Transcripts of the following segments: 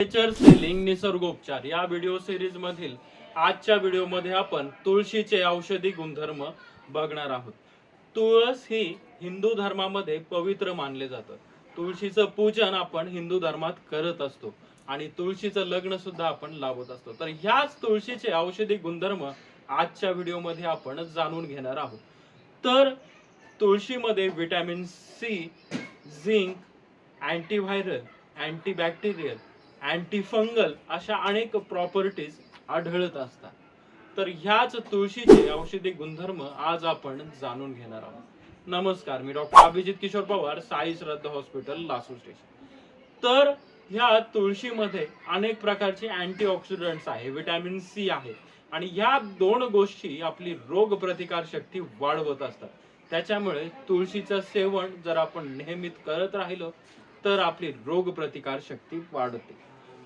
Nature selling निसर्गोपचार या video series मधील आजच्या व्हिडिओमध्ये आपण तुळशीचे औषधी गुणधर्म बघणार आहोत. तुळस ही हिंदू धर्मामध्ये पवित्र मानले जातं. तुळशीचं पूजन आपण हिंदू धर्मात करत असतो आणि तुळशीचं लग्न सुद्धा आपण लावत असतो. तर ह्याच तुळशीचे औषधी गुणधर्म आजच्या व्हिडिओमध्ये आपण जाणून घेणार आहोत. तर तुळशीमध्ये vitamin C zinc antiviral antibacterial antifungal अशा अनेक प्रॉपर्टीज आढळत असतात. तर ह्याच तुळशीचे औषधी गुणधर्म आज आपण जाणून घेणार आहोत. नमस्कार मी doctor Abhijit Kishor Pawar Sai Shraddha hospital Lasu station तर ह्या तुळशीमध्ये अनेक प्रकारचे अँटीऑक्सिडंट्स आहे विटॅमिन सी आहे. आणि ह्या दोन गोष्टी आपली रोगप्रतिकार शक्ती वाढवत असतात. त्याच्यामुळे तुळशीचं सेवन जर आपण नेहमीत करत राहिलो तर आपली रोग प्रतिकार शक्ती वाढते.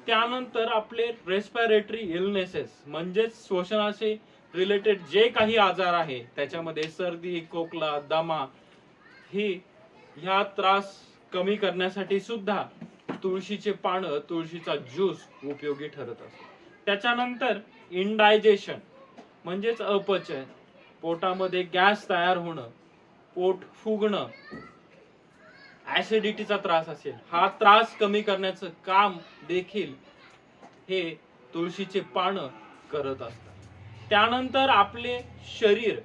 त्यानंतर आपले रेस्पायरेटरी इलनेसेस म्हणजेच श्वसनाशी रिलेटेड जे काही आजार आहे त्याच्यामध्ये सर्दी खोकला दमा ही ह्या त्रास कमी करण्यासाठी सुद्धा तुळशीचे पानं तुळशीचा ज्यूस उपयोगी ठरत असतो त्याच्यानंतर इनडायजेशन म्हणजेच अपचय पोटामध्ये गॅस तयार होणं पोट फुगणं ऍसिडिटीचा त्रास असेल हा त्रास कमी करण्याचं काम देखील हे तुळशीचे पानं करत असतात. त्यानंतर आपले शरीर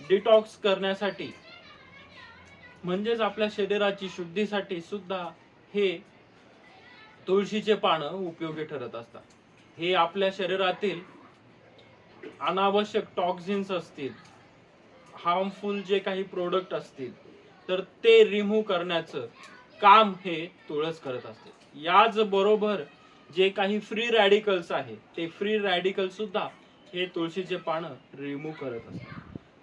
डिटॉक्स करण्यासाठी म्हणजेच आपल्या शरीराची शुद्धीसाठी सुद्धा हे तुळशीचे पानं उपयोगी ठरत असतात. हे आपल्या शरीरातील अनावश्यक टॉक्झिन्स असतील हार्मफुल जे काही प्रोडक्ट असतील तर ते रिमूव्ह करण्याचं काम हे तुळस करत असते. याच बरोबर जे काही फ्री रॅडिकल्स आहे ते फ्री रॅडिकल सुद्धा हे तुळशीचे पानं रिमूव्ह करत असतात.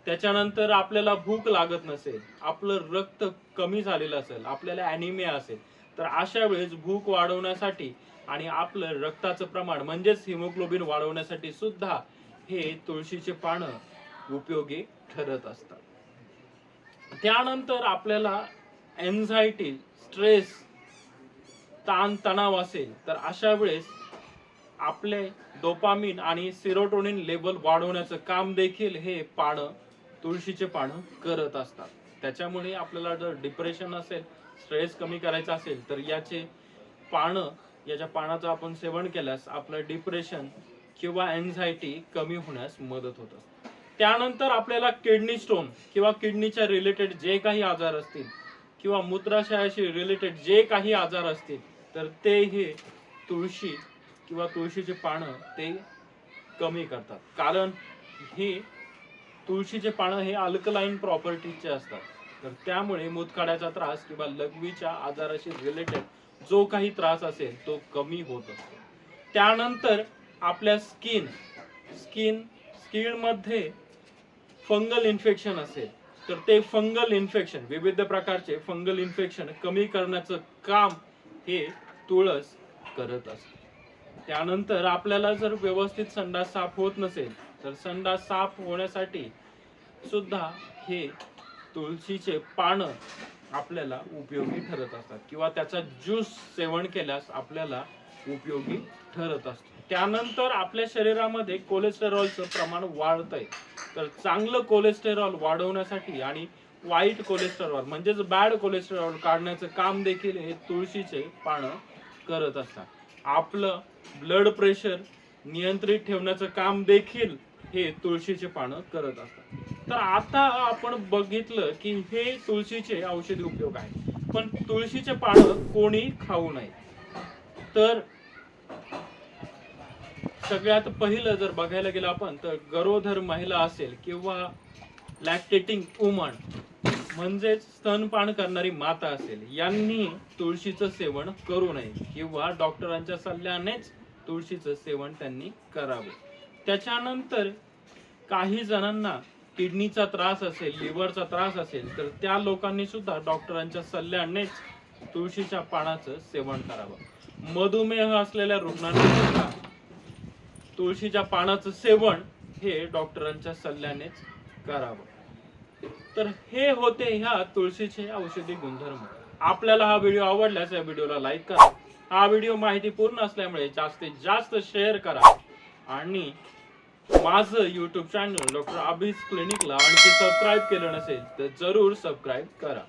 त्याच्यानंतर आपल्याला भूक लागत नसेल आपलं रक्त कमी झालेलं असेल आपल्याला अॅनिमिया असेल तर अशा वेळेस भूक वाढवण्यासाठी आणि आपलं रक्ताचं प्रमाण म्हणजेच हिमोग्लोबिन वाढवण्यासाठी सुद्धा हे तुळशीचे पानं उपयोगी ठरत असतात. त्यानंतर आपल्याला एन्झायटी स्ट्रेस ताण तणाव असेल तर अशा वेळेस आपले डोपामिन आणि सिरोटोनिन लेवल वाढवण्याचं काम देखील हे पानं तुळशीचे पानं करत असतात. त्याच्यामुळे आपल्याला जर डिप्रेशन असेल स्ट्रेस कमी करायचा असेल तर याचे पानं याच्या पानाचं आपण सेवन केल्यास आपलं डिप्रेशन किंवा एन्झायटी कमी होण्यास मदत होत असते. त्यानंतर आपल्याला किडनी स्टोन किंवा किडनीच्या रिलेटेड जे काही आजार असतील किंवा मूत्राशयाशी रिलेटेड जे काही आजार असतील तर ते हे तुळशी किंवा तुळशीचे पानं ते कमी करतात. कारण हे तुळशीचे पानं हे अल्कलाईन प्रॉपर्टीचे असतात. तर त्यामुळे मूतखाड्याचा त्रास किंवा लघवीच्या आजाराशी रिलेटेड जो काही त्रास असेल तो कमी होत असतो. त्यानंतर आपल्या स्किन स्किन स्किनमध्ये फंगल इन्फेक्शन असेल तर ते फंगल इन्फेक्शन विविध प्रकारचे फंगल इन्फेक्शन कमी करण्याचं काम हे तुळस करत असते. त्यानंतर आपल्याला जर व्यवस्थित संडास साफ होत नसेल तर संडास साफ होण्यासाठी सुद्धा हे तुळशीचे पानं आपल्याला उपयोगी ठरत असतात. किंवा त्याचा ज्यूस सेवन केल्यास आपल्याला उपयोगी ठरत असतो. त्यानंतर आपल्या शरीरामध्ये कोलेस्टेरॉलचं प्रमाण वाढतंय. तर चांगलं कोलेस्टेरॉल वाढवण्यासाठी आणि वाईट कोलेस्टेरॉल म्हणजेच बॅड कोलेस्टेरॉल काढण्याचं काम देखील हे तुळशीचे पानं करत असतात. आपलं ब्लड प्रेशर नियंत्रित ठेवण्याचं काम देखील हे तुळशीचे पानं करत असतात. तर आता आपण बघितलं की हे तुळशीचे औषधी उपयोग आहेत. पण तुळशीचे पानं कोणी खाऊ नये. तर सगळ्यात पहिलं जर बघायला गेलं आपण तर गरोधर महिला असेल किंवा लॅक्टेटिंग वुमन म्हणजेच स्तनपान करणारी माता असेल यांनी तुळशीचं सेवन करू नये किंवा डॉक्टरांच्या सल्ल्यानेच तुळशीचं सेवन त्यांनी करावे. त्याच्यानंतर काही जणांना किडनीचा त्रास असेल लिव्हरचा त्रास असेल तर त्या लोकांनी सुद्धा डॉक्टरांच्या सल्ल्यानेच तुळशीच्या पानाचं सेवन करावं. मधुमेह असलेल्या रुग्णांनी तुळशीच्या पानाचं सेवन हे डॉक्टरांच्या सल्ल्यानेच करावं. तर हे होते ह्या तुळशीचे औषधी गुणधर्म. आपल्याला हा व्हिडिओ आवडल्यास या व्हिडिओला लाईक करा. हा व्हिडिओ माहितीपूर्ण असल्यामुळे जास्तीत जास्त शेअर करा. आणि माझं यूट्यूब चॅनल डॉक्टर अभिज क्लिनिकला आणखी सबस्क्राईब केलं नसेल तर जरूर सबस्क्राईब करा.